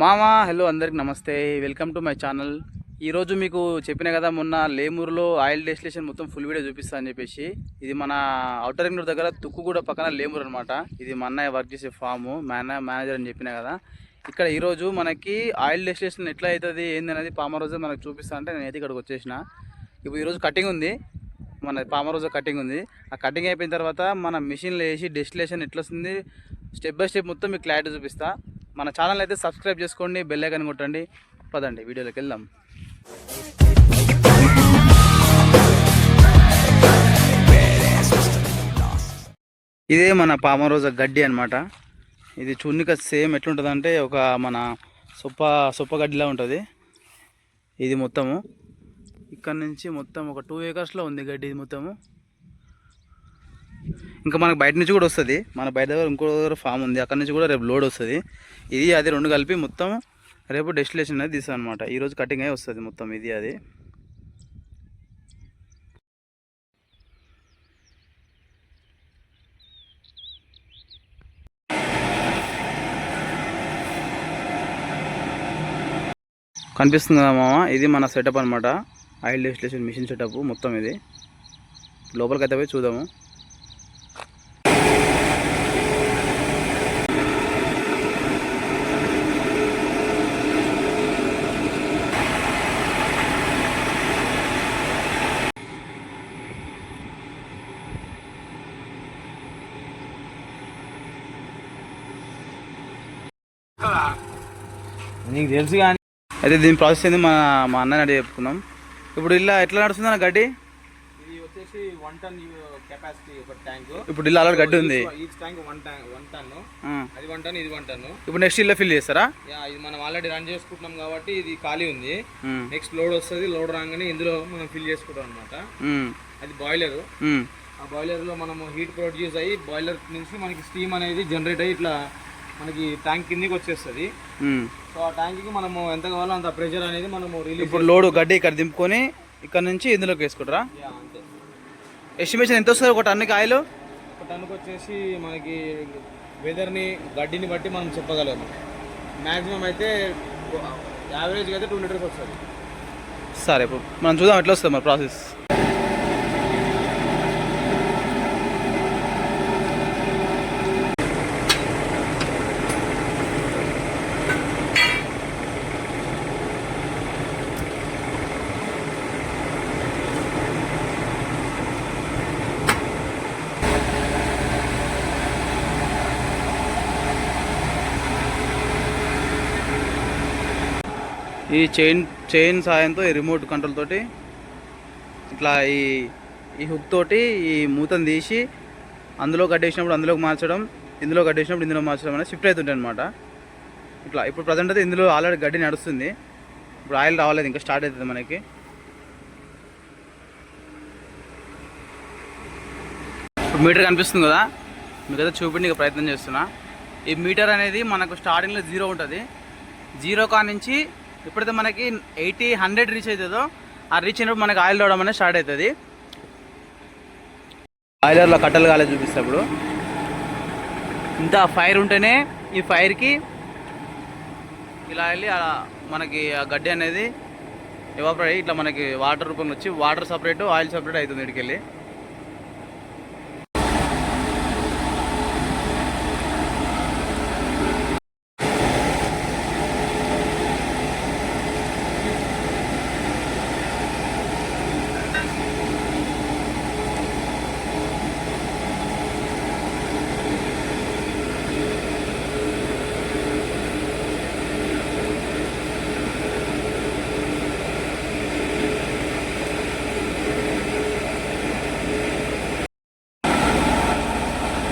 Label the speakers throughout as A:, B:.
A: మామా హలో అందరికి నమస్తే. వెల్కమ్ టు మై ఛానల్ ఈరోజు మీకు చెప్పిన కదా మొన్న లేమూరులో ఆయిల్ డెస్టిలేషన్ మొత్తం ఫుల్ వీడియో చూపిస్తా అని చెప్పేసి. ఇది మన అవుటర్ రింగ్ రోడ్ దగ్గర తుక్కుగూడ పక్కన లేమూరు అనమాట ఇది మా అన్నయ్య వర్క్ చేసే ఫాము మేన మేనేజర్ అని చెప్పిన కదా. ఇక్కడ ఈరోజు మనకి ఆయిల్ డెస్టిలేషన్ ఎట్లా అవుతుంది ఏంది అనేది పామ మనకు చూపిస్తా అంటే నేనైతే ఇక్కడికి వచ్చేసిన. ఇప్పుడు ఈరోజు కటింగ్ ఉంది. మన పామ రోజు కటింగ్ ఉంది. ఆ కటింగ్ అయిపోయిన తర్వాత మన మిషన్లో వేసి డెస్టిలేషన్ ఎట్లా వస్తుంది స్టెప్ బై స్టెప్ మొత్తం మీకు క్లారిటీ చూపిస్తా. మన ఛానల్ అయితే సబ్స్క్రైబ్ చేసుకోండి బెల్ ఐకన్ కొట్టండి. పదండి వీడియోలోకి వెళ్దాం. ఇదే మన పామరోజ గడ్డి అనమాట ఇది చూడనిక సేమ్ ఎట్లుంటుంది అంటే ఒక మన సొప్ప సొప్ప గడ్డిలా ఉంటుంది. ఇది మొత్తము. ఇక్కడ నుంచి మొత్తం ఒక టూ ఏకర్స్లో ఉంది గడ్డి ఇది మొత్తము. ఇంకా మనకు బయట నుంచి కూడా వస్తుంది. మన బయట దగ్గర ఇంకో దగ్గర ఫామ్ ఉంది. అక్కడ నుంచి కూడా రేపు లోడ్ వస్తుంది. ఇది అది రెండు కలిపి మొత్తం రేపు డెస్టినేషన్ అనేది తీసాను అనమాట ఈరోజు కటింగ్ అయి వస్తుంది మొత్తం ఇది అది. కనిపిస్తుంది కదా మామ? ఇది మన సెటప్ అనమాట ఆయిల్ డెస్టిలేషన్ మిషన్ సెటప్ మొత్తం ఇది. లోపలికి అయితే పోయి చూద్దాము.
B: నీకు తెలుసు కానీ.
A: అయితే దీని ప్రాసెస్ ఏంది? మా మా అన్నని అడిగి చెప్పుకుందాం. ఇప్పుడు ఇలా ఎట్లా నడుస్తుంది అన్న గడ్డి?
B: ఇది వచ్చేసి వన్ టన్ కెపాసిటీ ఒక ట్యాంక్
A: ఇప్పుడు ఇలా ఆల్రెడీ గడ్డి ఉంది.
B: Tank one tank one ton
A: ఆ.
B: అది వన్ టన్ ఇది వన్ టన్
A: ఇప్పుడు నెక్స్ట్ ఇలా ఫిల్ చేస్తారా?
B: ఇది మనం ఆల్రెడీ రన్ చేసుకుంటున్నాం కాబట్టి ఇది ఖాళీ ఉంది. నెక్స్ట్ లోడ్ వస్తుంది లోడ్ రాగానే ఇందులో మనం ఫిల్ చేసుకుంటాం అనమాట అది బాయిలర్. ఆ బాయిలర్లో మనము హీట్ ప్రొడ్యూస్ అయ్యి బాయిలర్ నుంచి మనకి స్టీమ్ అనేది జనరేట్ అయ్యి ఇట్లా మనకి ట్యాంక్ కిందికి వచ్చేస్తుంది. సో ఆ ట్యాంక్కి మనము ఎంత కావాలో అంత ప్రెషర్ అనేది మనము రిలీజ్
A: ఇప్పుడు లోడు గడ్డి ఇక్కడ దింపుకొని ఇక్కడ నుంచి ఇందులోకి వేసుకుంటారా?
B: అంతే.
A: ఎస్టిమేషన్ ఎంత వస్తుంది ఒక టన్నుకి ఆయిల్?
B: ఒక టన్నుకి వచ్చేసి మనకి వెదర్ని గడ్డిని బట్టి మనం చెప్పగలము మ్యాక్సిమం అయితే యావరేజ్గా అయితే టూ లీటర్స్ వస్తుంది.
A: సరే ఇప్పుడు మనం చూద్దాం ఎట్లా వస్తుంది మరి ప్రాసెస్ ఈ చైన్ చైన్ సాయంతో ఈ రిమోట్ కంట్రోల్ తోటి ఇట్లా ఈ ఈ హుక్ తోటి ఈ మూతను తీసి అందులో కట్టేసినప్పుడు అందులోకి మార్చడం ఇందులో కట్టేసినప్పుడు ఇందులో మార్చడం అనేది షిఫ్ట్ అవుతుంటాయి అనమాట ఇట్లా ఇప్పుడు ప్రజెంట్ అయితే ఇందులో ఆల్రెడీ గడ్డి నడుస్తుంది. ఇప్పుడు ఆయిల్ రావలేదు ఇంకా స్టార్ట్ అవుతుంది మనకి. ఇప్పుడు మీటర్ కనిపిస్తుంది కదా? మీకు అయితే చూపించడానికి ప్రయత్నం చేస్తున్నా. ఈ మీటర్ అనేది మనకు స్టార్టింగ్లో జీరో ఉంటుంది. జీరో కా నుంచి ఎప్పుడైతే మనకి ఎయిటీ హండ్రెడ్ రీచ్ అవుతుందో ఆ రీచ్ అయినప్పుడు మనకి ఆయిల్ రావడం అనేది స్టార్ట్ అవుతుంది. ఆయిలర్లో కట్టలు కాలేదు చూపిస్తా ఇప్పుడు ఇంత ఫైర్ ఉంటేనే ఈ ఫైర్కి ఇలా వెళ్ళి మనకి ఆ గడ్డి అనేది ఎవాపరేట్ అయ్యి ఇట్లా మనకి వాటర్ రూపంలో వచ్చి వాటర్ సపరేట్ ఆయిల్ సపరేట్ అవుతుంది ఇక్కడికి వెళ్ళి.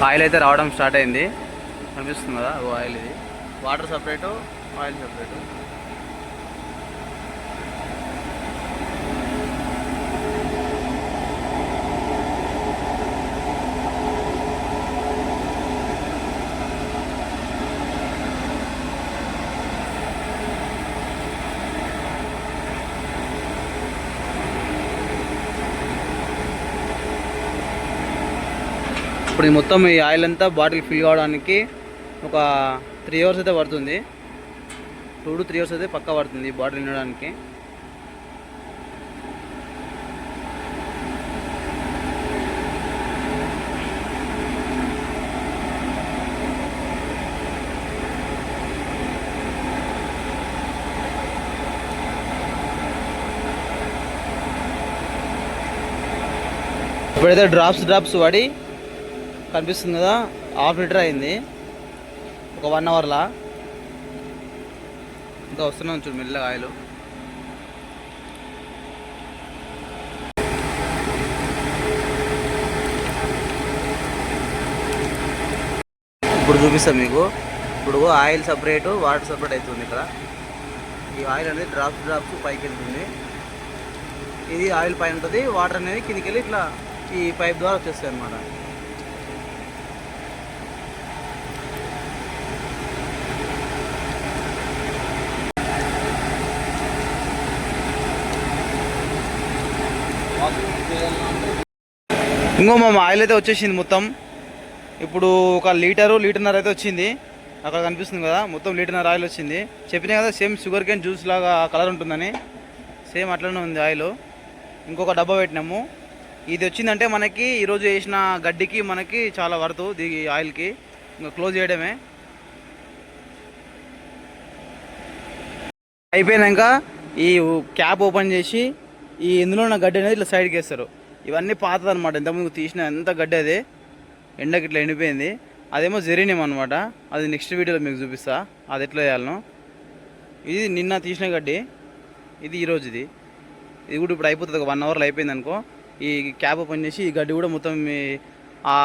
A: ఆయిల్ అయితే రావడం స్టార్ట్ అయింది. కనిపిస్తుంది కదా ఓ ఆయిల్ ఇది. Water separate oil separate. ఇప్పుడు మొత్తం ఈ ఆయిల్ అంతా బాటిల్ ఫిల్ కావడానికి ఒక త్రీ అవర్స్ అయితే పడుతుంది. టూ టు త్రీ అవర్స్ అయితే పక్కా పడుతుంది ఈ బాటిల్ నిండడానికి ఇప్పుడైతే డ్రాప్స్ డ్రాప్స్ పడి కనిపిస్తుంది కదా హాఫ్ లీటర్ అయింది. ఒక వన్ అవర్లా ఇంకా వస్తున్నాం చూడు మెల్లగా ఆయిల్. ఇప్పుడు చూపిస్తాం మీకు. ఇప్పుడు ఆయిల్ సపరేట్ వాటర్ సపరేట్ అవుతుంది ఇక్కడ. ఈ ఆయిల్ అనేది డ్రాప్స్ డ్రాప్స్ పైకి వెళ్తుంది. ఇది ఆయిల్ పైన ఉంటుంది వాటర్ అనేది కిందికి వెళ్ళి ఇట్లా ఈ పైప్ ద్వారా వచ్చేస్తాయి అన్నమాట. ఇంకో మా ఆయిల్ అయితే వచ్చేసింది మొత్తం. ఇప్పుడు ఒక లీటరు లీటర్నర అయితే వచ్చింది. అక్కడ కనిపిస్తుంది కదా మొత్తం లీటర్నర ఆయిల్ వచ్చింది. చెప్పినా కదా సేమ్ షుగర్ కేన్ జ్యూస్ లాగా కలర్ ఉంటుందని. సేమ్ అట్లనే ఉంది ఆయిల్. ఇంకొక డబ్బా పెట్టినాము. ఇది వచ్చిందంటే మనకి ఈరోజు వేసిన గడ్డికి మనకి చాలా వరదు దీ ఆయిల్కి. ఇంకా క్లోజ్ చేయడమే. అయిపోయినాక ఈ క్యాప్ ఓపెన్ చేసి ఈ ఇందులో ఉన్న గడ్డి అనేది ఇట్లా సైడ్కి వేస్తారు. ఇవన్నీ పాతది అనమాట ఇంతకుముందు తీసిన ఎంత గడ్డి అది? ఎండకి ఇట్లా ఎండిపోయింది. అదేమో జెరీనియం అనమాట అది నెక్స్ట్ వీడియోలో మీకు చూపిస్తా. అది ఎట్లా వేయాలను ఇది నిన్న తీసిన గడ్డి. ఇది ఈరోజు ఇది. ఇది కూడా ఇప్పుడు అయిపోతుంది. ఒక వన్ అవర్లో అయిపోయింది అనుకో. ఈ క్యాప్ ఓపెన్ చేసి ఈ గడ్డి కూడా మొత్తం ఆ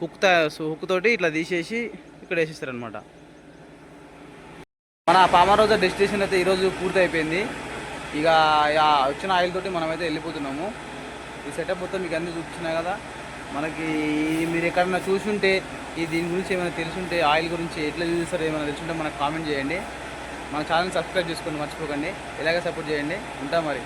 A: హుక్ హుక్ తోటి ఇట్లా తీసేసి ఇక్కడ వేసేస్తారు అనమాట మన పామరోజా డెస్టినేషన్ అయితే ఈరోజు పూర్తి అయిపోయింది ఇక వచ్చిన ఆయిల్ తోటి మనమైతే వెళ్ళిపోతున్నాము. ఈ సెటప్ మొత్తం మీకు అన్ని చూపించినాయి కదా. మనకి మీరు ఎక్కడన్నా చూసుంటే ఈ దీని గురించి ఏమైనా తెలుసుంటే ఆయిల్ గురించి ఎట్లా యూజ్ చేస్తారో ఏమైనా తెలుసుంటే మనకు కామెంట్ చేయండి. మన ఛానల్ సబ్స్క్రైబ్ చేసుకోండి మర్చిపోకండి. ఇలాగే సపోర్ట్ చేయండి. ఉంటా మరి.